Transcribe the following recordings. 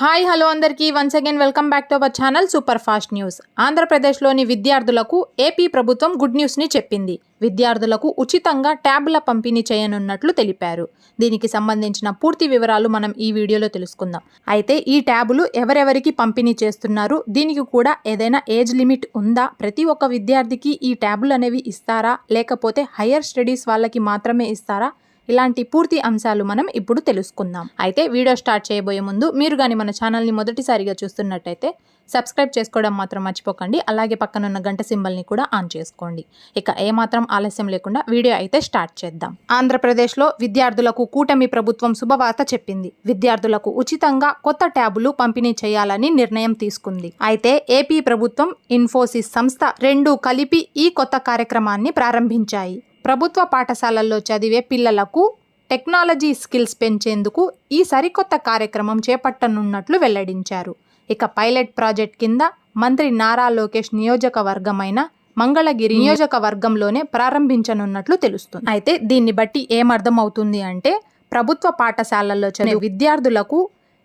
Hi hello అందరికీ. Once again welcome back to our channel super fast news ఆంధ్రప్రదేశ్లోని విద్యార్థులకు AP ప్రభుత్వం good న్యూస్ని చెప్పింది. విద్యార్థులకు ఉచితంగా ట్యాబ్ల పంపిణీ చేయనున్నట్లు తెలిపారు. దీనికి సంబంధించిన పూర్తి వివరాలు మనం ఈ వీడియోలో తెలుసుకుందాం. అయితే ఈ ట్యాబులు ఎవరెవరికి పంపిణీ చేస్తున్నారు? దీనికి కూడా ఏదైనా ఏజ్ లిమిట్ ఉందా? ప్రతి ఒక్క విద్యార్థికి ఈ ట్యాబులు అనేవి ఇస్తారా? లేకపోతే హయ్యర్ స్టడీస్ వాళ్ళకి మాత్రమే ఇస్తారా? ఇలాంటి పూర్తి అంశాలు మనం ఇప్పుడు తెలుసుకుందాం. అయితే వీడియో స్టార్ట్ చేయబోయే ముందు మీరు కానీ మన ఛానల్ని మొదటిసారిగా చూస్తున్నట్టయితే సబ్స్క్రైబ్ చేసుకోవడం మాత్రం మర్చిపోకండి. అలాగే పక్కనున్న గంట సింబల్ని కూడా ఆన్ చేసుకోండి. ఇక ఏమాత్రం ఆలస్యం లేకుండా వీడియో అయితే స్టార్ట్ చేద్దాం. ఆంధ్రప్రదేశ్లో విద్యార్థులకు కూటమి ప్రభుత్వం శుభవార్త చెప్పింది. విద్యార్థులకు ఉచితంగా కొత్త ట్యాబులు పంపిణీ చేయాలని నిర్ణయం తీసుకుంది. అయితే ఏపీ ప్రభుత్వం ఇన్ఫోసిస్ సంస్థ రెండు కలిపి ఈ కొత్త కార్యక్రమాన్ని ప్రారంభించాయి. ప్రభుత్వ పాఠశాలల్లో చదివే పిల్లలకు టెక్నాలజీ స్కిల్స్ పెంచేందుకు ఈ సరికొత్త కార్యక్రమం చేపట్టనున్నట్లు వెల్లడించారు. ఇక పైలట్ ప్రాజెక్ట్ కింద మంత్రి నారా లోకేష్ నియోజకవర్గమైన మంగళగిరి నియోజకవర్గంలోనే ప్రారంభించనున్నట్లు తెలుస్తుంది. అయితే దీన్ని బట్టి ఏమర్థం అవుతుంది అంటే ప్రభుత్వ పాఠశాలల్లో చదివే విద్యార్థులకు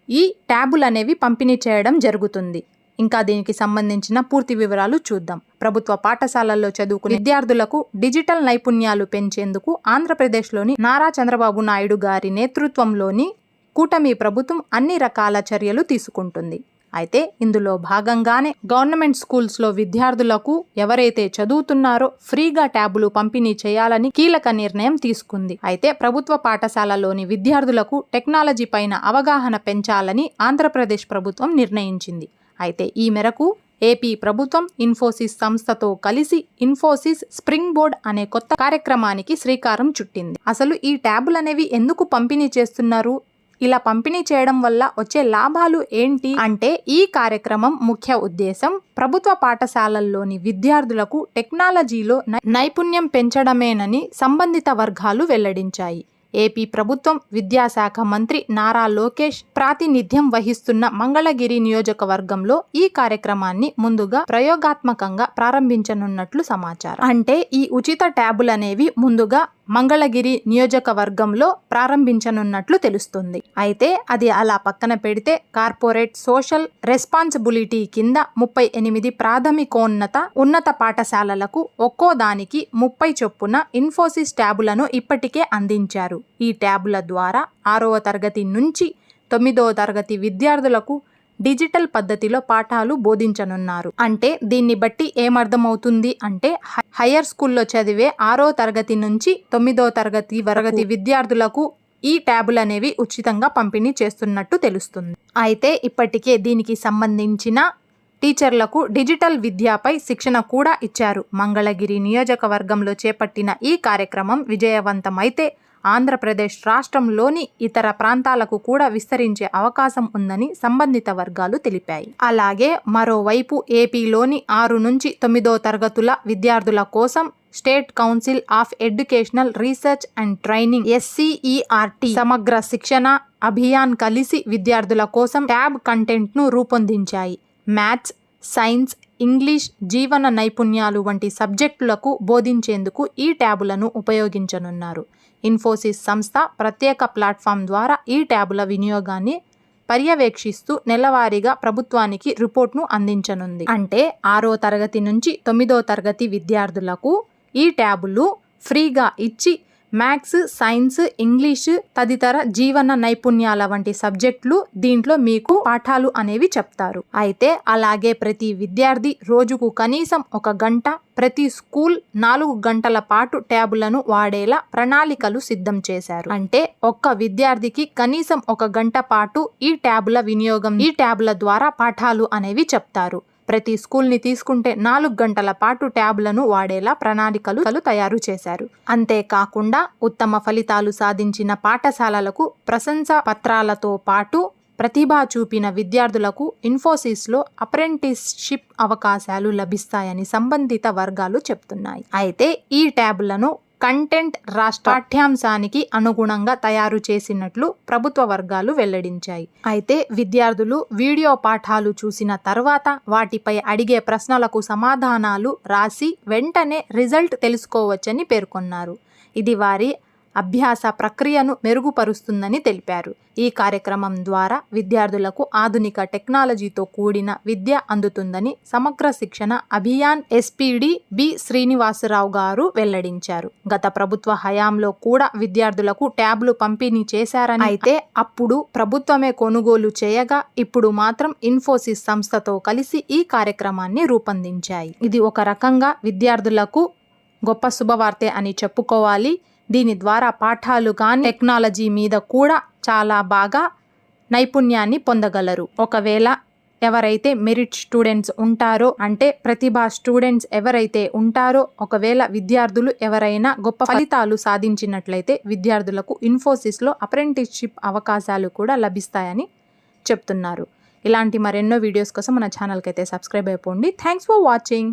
ఈ ట్యాబులు అనేవి పంపిణీ చేయడం జరుగుతుంది. ఇంకా దీనికి సంబంధించిన పూర్తి వివరాలు చూద్దాం. ప్రభుత్వ పాఠశాలల్లో చదువుకునే విద్యార్థులకు డిజిటల్ నైపుణ్యాలు పెంచేందుకు ఆంధ్రప్రదేశ్లోని నారా చంద్రబాబు నాయుడు గారి నేతృత్వంలోని కూటమి ప్రభుత్వం అన్ని రకాల చర్యలు తీసుకుంటుంది. అయితే ఇందులో భాగంగానే గవర్నమెంట్ స్కూల్స్లో విద్యార్థులకు ఎవరైతే చదువుతున్నారో ఫ్రీగా ట్యాబులు పంపిణీ చేయాలని కీలక నిర్ణయం తీసుకుంది. అయితే ప్రభుత్వ పాఠశాలలోని విద్యార్థులకు టెక్నాలజీ పైన అవగాహన పెంచాలని ఆంధ్రప్రదేశ్ ప్రభుత్వం నిర్ణయించింది. అయితే ఈ మేరకు ఏపీ ప్రభుత్వం ఇన్ఫోసిస్ సంస్థతో కలిసి ఇన్ఫోసిస్ స్ప్రింగ్ బోర్డ్ అనే కొత్త కార్యక్రమానికి శ్రీకారం చుట్టింది. అసలు ఈ ట్యాబులు అనేవి ఎందుకు పంపిణీ చేస్తున్నారు? ఇలా పంపిణీ చేయడం వల్ల వచ్చే లాభాలు ఏంటి? అంటే ఈ కార్యక్రమం ముఖ్య ఉద్దేశం ప్రభుత్వ పాఠశాలల్లోని విద్యార్థులకు టెక్నాలజీలో నైపుణ్యం పెంచడమేనని సంబంధిత వర్గాలు వెల్లడించాయి. ఏపీ ప్రభుత్వం విద్యాశాఖ మంత్రి నారా లోకేష్ ప్రాతినిధ్యం వహిస్తున్న మంగళగిరి నియోజకవర్గంలో ఈ కార్యక్రమాన్ని ముందుగా ప్రయోగాత్మకంగా ప్రారంభించనున్నట్లు సమాచారం. అంటే ఈ ఉచిత ట్యాబులు అనేవి ముందుగా మంగళగిరి నియోజకవర్గంలో ప్రారంభించనున్నట్లు తెలుస్తుంది. అయితే అది అలా పక్కన పెడితే కార్పొరేట్ సోషల్ రెస్పాన్సిబిలిటీ కింద ముప్పై ఎనిమిది ప్రాథమికోన్నత ఉన్నత పాఠశాలలకు ఒక్కో దానికి ముప్పై చొప్పున ఇన్ఫోసిస్ ట్యాబులను ఇప్పటికే అందించారు. ఈ ట్యాబుల ద్వారా ఆరవ తరగతి నుంచి తొమ్మిదవ తరగతి విద్యార్థులకు డిజిటల్ పద్ధతిలో పాఠాలు బోధించనున్నారు. అంటే దీన్ని బట్టి ఏమర్థమవుతుంది అంటే హయ్యర్ స్కూల్లో చదివే ఆరో తరగతి నుంచి తొమ్మిదో తరగతి వరగతి విద్యార్థులకు ఈ ట్యాబులు అనేవి ఉచితంగా పంపిణీ చేస్తున్నట్టు తెలుస్తుంది. అయితే ఇప్పటికే దీనికి సంబంధించిన టీచర్లకు డిజిటల్ విద్యపై శిక్షణ కూడా ఇచ్చారు. మంగళగిరి నియోజకవర్గంలో చేపట్టిన ఈ కార్యక్రమం విజయవంతమైతే ఆంధ్రప్రదేశ్ రాష్ట్రంలోని ఇతర ప్రాంతాలకు కూడా విస్తరించే అవకాశం ఉందని సంబంధిత వర్గాలు తెలిపాయి. అలాగే మరోవైపు ఏపీలోని ఆరు నుంచి తొమ్మిదో తరగతుల విద్యార్థుల కోసం state council of educational research and training SCERT సమగ్ర శిక్షణ అభియాన్ కలిసి విద్యార్థుల కోసం ట్యాబ్ కంటెంట్ను రూపొందించాయి. మ్యాథ్స్ సైన్స్ ఇంగ్లీష్ జీవన నైపుణ్యాలు వంటి సబ్జెక్టులకు బోధించేందుకు ఈ ట్యాబులను ఉపయోగించనున్నారు. ఇన్ఫోసిస్ సంస్థ ప్రత్యేక ప్లాట్ఫామ్ ద్వారా ఈ ట్యాబుల వినియోగాన్ని పర్యవేక్షిస్తూ నెలవారీగా ప్రభుత్వానికి రిపోర్ట్ను అందించనుంది. అంటే ఆరో తరగతి నుంచి తొమ్మిదో తరగతి విద్యార్థులకు ఈ ట్యాబులు ఫ్రీగా ఇచ్చి మ్యాథ్స్ సైన్స్ ఇంగ్లీష్ తదితర జీవన నైపుణ్యాల వంటి సబ్జెక్టులు దీంట్లో మీకు పాఠాలు అనేవి చెప్తారు. అయితే అలాగే ప్రతి విద్యార్థి రోజుకు కనీసం ఒక గంట ప్రతి స్కూల్ నాలుగు గంటల పాటు ట్యాబులను వాడేలా ప్రణాళికలు సిద్ధం చేశారు. అంటే ఒక్క విద్యార్థికి కనీసం ఒక గంట పాటు ఈ ట్యాబుల వినియోగం ఈ ట్యాబుల ద్వారా పాఠాలు అనేవి చెప్తారు. ప్రతి స్కూల్ని తీసుకుంటే నాలుగు గంటల పాటు ట్యాబ్లను వాడేలా ప్రణాళికలు తయారు చేశారు. అంతేకాకుండా ఉత్తమ ఫలితాలు సాధించిన పాఠశాలలకు ప్రశంసా పత్రాలతో పాటు ప్రతిభ చూపిన విద్యార్థులకు ఇన్ఫోసిస్లో అప్రెంటిస్షిప్ అవకాశాలు లభిస్తాయని సంబంధిత వర్గాలు చెప్తున్నాయి. అయితే ఈ ట్యాబ్లను కంటెంట్ రాష్ట్ర పాఠ్యాంశానికి అనుగుణంగా తయారు చేసినట్లు ప్రభుత్వ వర్గాలు వెల్లడించాయి. అయితే విద్యార్థులు వీడియో పాఠాలు చూసిన తర్వాత వాటిపై అడిగే ప్రశ్నలకు సమాధానాలు రాసి వెంటనే రిజల్ట్ తెలుసుకోవచ్చని పేర్కొన్నారు. ఇది వారి అభ్యాస ప్రక్రియను మెరుగుపరుస్తుందని తెలిపారు. ఈ కార్యక్రమం ద్వారా విద్యార్థులకు ఆధునిక టెక్నాలజీతో కూడిన విద్య అందుతుందని సమగ్ర శిక్షణ అభియాన్ ఎస్పీడి బి శ్రీనివాసరావు గారు వెల్లడించారు. గత ప్రభుత్వ హయాంలో కూడా విద్యార్థులకు ట్యాబ్లు పంపిణీ చేశారని అయితే అప్పుడు ప్రభుత్వమే కొనుగోలు చేయగా ఇప్పుడు మాత్రం ఇన్ఫోసిస్ సంస్థతో కలిసి ఈ కార్యక్రమాన్ని రూపొందించాయి. ఇది ఒక రకంగా విద్యార్థులకు గొప్ప శుభవార్తే అని చెప్పుకోవాలి. దీని ద్వారా పాఠాలు కానీ టెక్నాలజీ మీద కూడా చాలా బాగా నైపుణ్యాన్ని పొందగలరు. ఒకవేళ ఎవరైతే మెరిట్ స్టూడెంట్స్ ఉంటారో అంటే ప్రతిభా స్టూడెంట్స్ ఎవరైతే ఉంటారో ఒకవేళ విద్యార్థులు ఎవరైనా గొప్ప ఫలితాలు సాధించినట్లయితే విద్యార్థులకు ఇన్ఫోసిస్లో అప్రెంటిస్షిప్ అవకాశాలు కూడా లభిస్తాయని చెప్తున్నారు. ఇలాంటి మరెన్నో వీడియోస్ కోసం మన ఛానల్కి అయితే సబ్స్క్రైబ్ అయిపోండి. Thanks for watching.